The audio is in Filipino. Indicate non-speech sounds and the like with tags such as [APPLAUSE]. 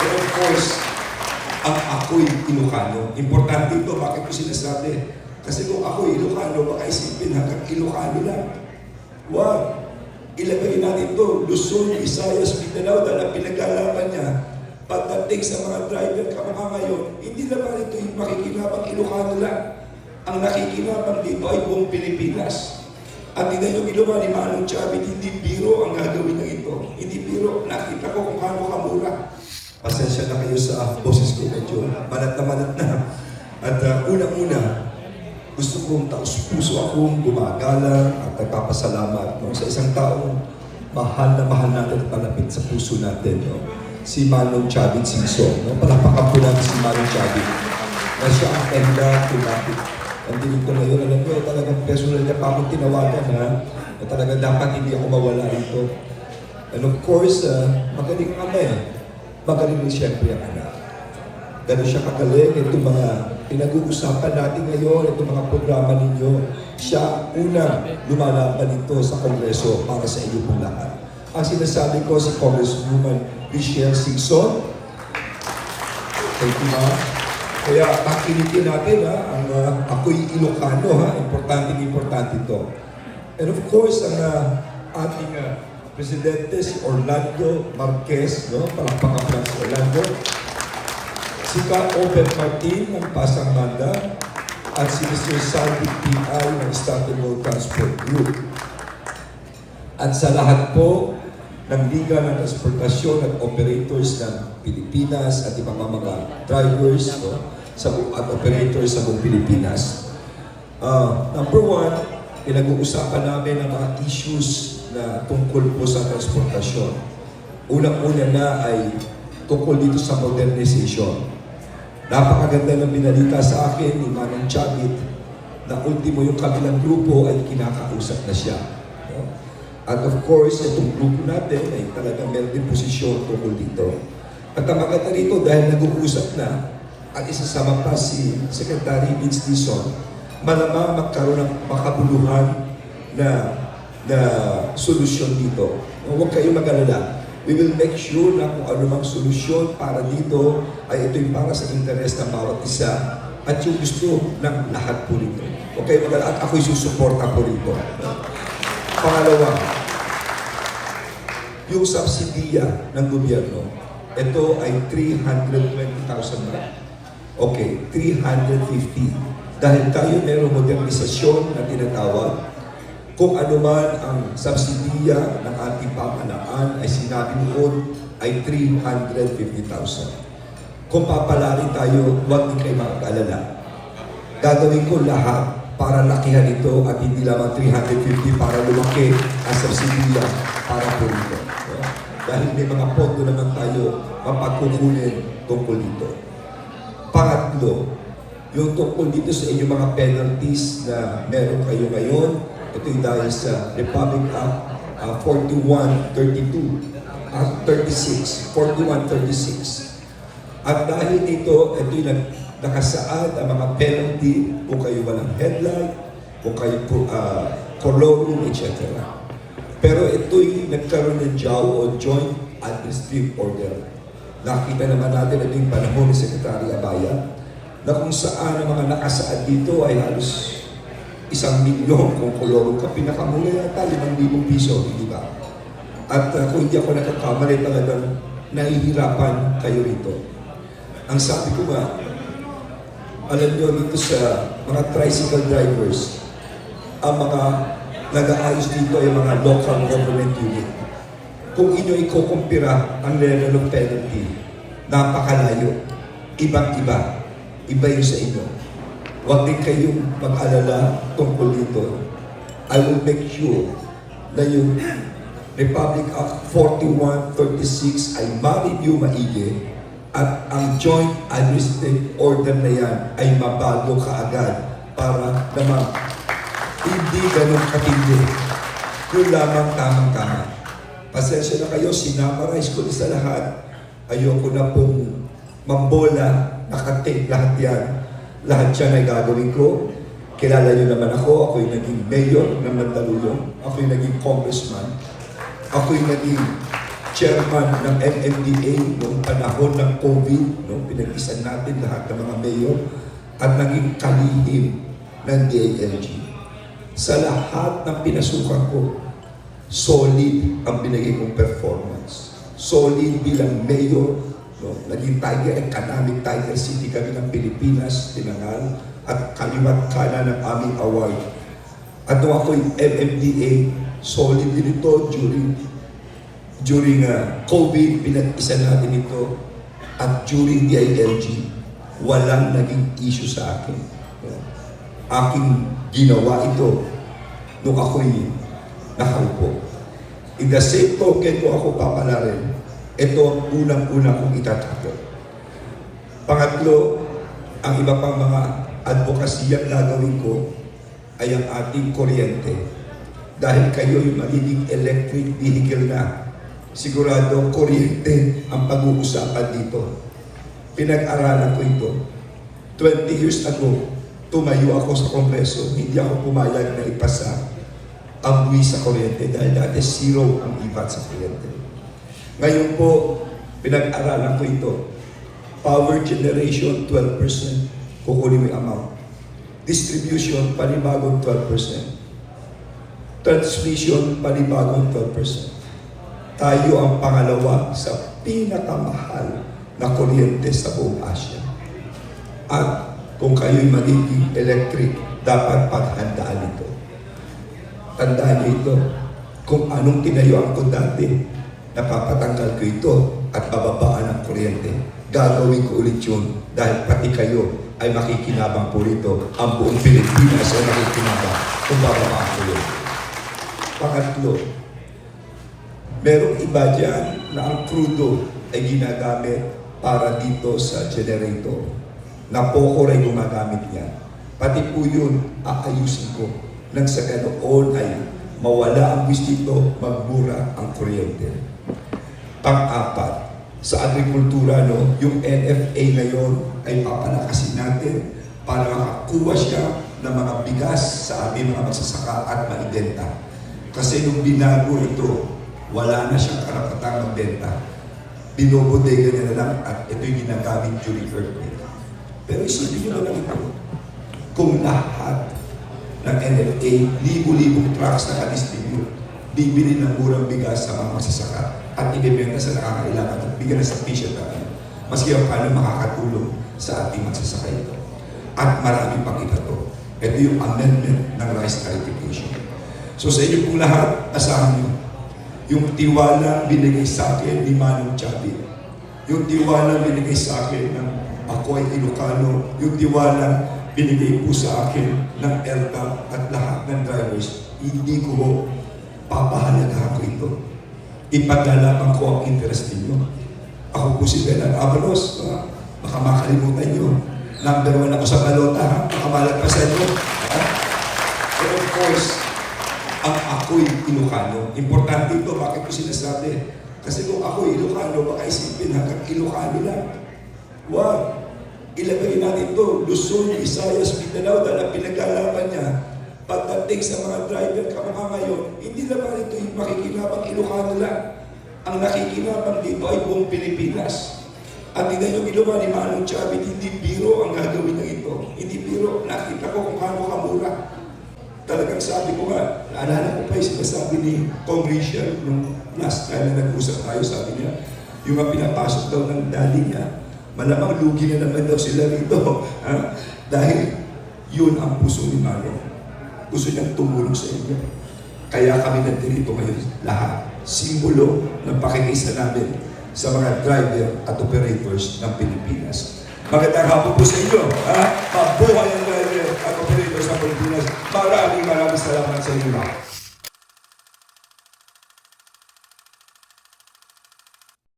And of course, ang ako'y Ilocano. Importante ito, bakit ko sinasabi? Kasi kung ako'y Ilocano, baka isipin hanggang Ilocano lang. Wag. Ilagay natin ito, Luzon, Visayas, Mindanao, dahil ang pinaglalaban niya, pagdating sa mga driver kamukha ngayon, hindi naman ito yung makikinabang Ilocano lang. Ang nakikinabang dito ay buong Pilipinas. At tingnan yung ginawa ni Manong Chavit, hindi biro ang gagawin ng ito. Hindi biro. Nakita ko kung paano kamura. Pasensya na kayo sa boses ko medyo manat na manat na. At uh, unang-una, gusto kong taus-puso akong gumagalang at nagpapasalamat no, sa isang taong mahal na mahal natin at palapit sa puso natin. No? Si Manong Chavit Singson. No? Palapakan po natin si Manong Chavit na siya ang enda tumatik. Nandito ko ngayon, alam ko, talagang personal niya pa akong tinawagan ha, na talaga dapat hindi ako mawala rito. And of course, uh, magaling ama eh. Magaling din siyempre ang anak. Ganun siya kagaling, itong mga pinag-uusapan natin ngayon, itong mga programa ninyo, siya una lumalaban ito sa Kongreso para sa inyo pong lahat. Ang sinasabi ko si Congresswoman Michelle Singson, thank you ma'am. Kaya pakinitin natin ha, ang uh, ako'y Ilocano ha, importante importante ito. And of course, ang uh, ating uh, Presidente si Orlando Marquez, no? palakpakan lang si Orlando. Si Ka Open Martin ng Pasang Manda at si Mr. Salvi P.I. ng Stanton Road Transport Group. At sa lahat po ng Liga ng Transportasyon at Operators ng Pilipinas at ibang mga drivers no, sa, at operators sa buong Pilipinas. Ah, number one, pinag-uusapan namin ang mga issues na tungkol po sa transportasyon. Unang-una na ay tungkol dito sa modernization. Napakaganda ng binalita sa akin ni Manong Chavit na ultimo yung kabilang grupo ay kinakausap na siya. No? At of course, itong grupo natin ay talagang meron din posisyon tungkol dito. At ang maganda rito dahil nag-uusap na at isasama pa si Secretary Vince Dizon, malamang magkaroon ng makabuluhan na na solusyon dito. Huwag kayong mag-alala. We will make sure na kung ano mang solusyon para dito ay ito yung para sa interes ng bawat isa at yung gusto ng lahat po rito. Huwag kayong mag-alala at ako'y susuporta po rito. Pangalawa, yung subsidiya ng gobyerno, ito ay 320,000 na. Okay, 350. Dahil tayo merong modernisasyon na tinatawag, kung ano man ang subsidiya ng ating pamahalaan ay sinabi noon ay 350,000. Kung papalari tayo, huwag din kayo makag-alala. Gagawin ko lahat para lakihan ito at hindi lamang 350 para lumaki ang subsidiya para po rito. No? Dahil may mga pondo naman tayo mapagkukunin tungkol dito. Pangatlo, yung tungkol dito sa inyong mga penalties na meron kayo ngayon, ito yung dahil sa Republic Act uh, 4132 at 36, 4136. At dahil ito nag- nakasaad ang mga penalty kung kayo walang headlight, kung kayo uh, colorum, etc. Pero ito'y nagkaroon ng JAW o Joint Administrative Order. Nakita naman natin ito yung panahon ni Secretary Abaya na kung saan ang mga nakasaad dito ay halos isang milyon kung colorum ka. Pinakamula yata, limang libong piso, di ba? At uh, kung hindi ako nakakamali talagang nahihirapan kayo rito. Ang sabi ko nga, alam nyo dito sa mga tricycle drivers, ang mga nag-aayos dito ay mga local government unit. Kung inyo ikukumpira ang level of penalty, napakalayo. Ibang-iba. Iba yun sa inyo. Huwag din kayong mag-alala tungkol dito. I will make sure na yung Republic Act 4136 ay ma-review maigi at ang Joint Administrative Order na yan ay mabago kaagad para naman hindi ganun katindi. Yun lamang tamang-tama. Pasensya na kayo, sinamarize ko na sa lahat. Ayoko na pong mambola, nakatik lahat yan. Lahat yan ay gagawin ko. Kilala niyo naman ako, ako yung naging mayor ng Mandaluyong. Ako yung naging congressman. Ako yung naging chairman ng MMDA noong panahon ng COVID, no, pinag-isan natin lahat ng mga mayor at naging kalihim ng DILG. Sa lahat ng pinasukan ko, solid ang binigay kong performance. Solid bilang mayor, no? naging Tiger Economic Tiger City kami ng Pilipinas, tinangal, at kaliwat kanan ng aming award. At nung ako'y MMDA, solid din ito during during uh, COVID, pinag-isa natin ito. At during DILG, walang naging issue sa akin. No? Aking ginawa ito nung ako'y nakaupo. In the same token ko ako papalarin, ito ang unang-una kong itatapos. Pangatlo, ang iba pang mga advokasya gagawin ko ay ang ating kuryente. Dahil kayo yung magiging electric vehicle na, sigurado kuryente ang pag-uusapan dito. Pinag-aralan ko ito. 20 years ago, tumayo ako sa kongreso, hindi ako pumayag na ipasa ang buwis sa kuryente dahil dati zero ang ibat sa kuryente. Ngayon po, pinag-aralan ko ito. Power generation, 12%. Kukunin mo yung amount. Distribution, panibagong 12%. Transmission, panibagong 12%. Tayo ang pangalawa sa pinakamahal na kuryente sa buong Asia. At kung kayo'y magiging electric, dapat paghandaan ito. Tandaan niyo ito. Kung anong tinayuan ko dati, napapatanggal ko ito at bababaan ang kuryente. Gagawin ko ulit yun dahil pati kayo ay makikinabang po rito. Ang buong Pilipinas ay makikinabang kung bababaan ko yun. Pangatlo, merong iba dyan na ang crudo ay ginagamit para dito sa generator. Na poko rin gumagamit niya. Pati po yun, aayusin ko. Nang sa ganoon ay mawala ang wish dito, magmura ang kuryente. Pang-apat, sa agrikultura, no, yung NFA ngayon ay papalakasin natin para makakuha siya ng mga bigas sa aming mga magsasaka at maibenta. Kasi nung binago ito, wala na siyang karapatang magbenta. Binobodega niya na lang at ito'y ginagamit during earthquake. Pero isipin niyo na lang ito. Kung lahat ng NFA, libo-libong trucks na ka-distribute, bibili ng murang bigas sa mga magsasaka at ibibenta sa nakakailangan at bigyan sa patient natin. Maski ang paano makakatulong sa ating magsasaka ito. At marami pang iba to. Ito yung amendment ng rice clarification. So sa inyo pong lahat, asahan nyo, yung tiwala binigay sa akin ni Manong Chabi, yung tiwala binigay sa akin ng ako ay Ilocano, yung tiwala binigay po sa akin ng ELTA at lahat ng drivers, hindi ko ho papahalagahan ko ito. Ipaglalaban ko ang interest ninyo. Ako po si Belan Avalos, uh, baka makalimutan nyo. Number one ako sa balota, ha? baka malagpasan nyo. Ha? But of course, ang ako'y Ilocano. Importante ito, bakit ko sinasabi? Kasi kung ako'y Ilocano, baka isipin hanggang Ilocano lang. Wag. Ilagay natin ito, Luzon, Visayas, Mindanao, dahil ang pinaglalaban pagdating sa mga driver kamukha ngayon, hindi naman ito yung makikinabang Ilocano lang. Ang nakikinabang dito ay buong Pilipinas. At tingnan yung ginawa ni Manong Chavit, hindi biro ang gagawin na ito. Hindi biro. Nakita ko kung paano kamura. Talagang sabi ko nga, naalala ko pa yung sinasabi ni Congressian nung last time na nag-usap tayo, sabi niya, yung mga pinapasok daw ng daddy niya, malamang lugi na naman daw sila rito. [LAUGHS] Ha? Dahil yun ang puso ni Manong. Gusto niyang tumulong sa inyo. Kaya kami nandito ngayon lahat. Simbolo ng pakikisa namin sa mga driver at operators ng Pilipinas. Magandang hapon po sa inyo. Ha? Mabuhay ang driver at operators ng Pilipinas. Maraming maraming salamat sa inyo.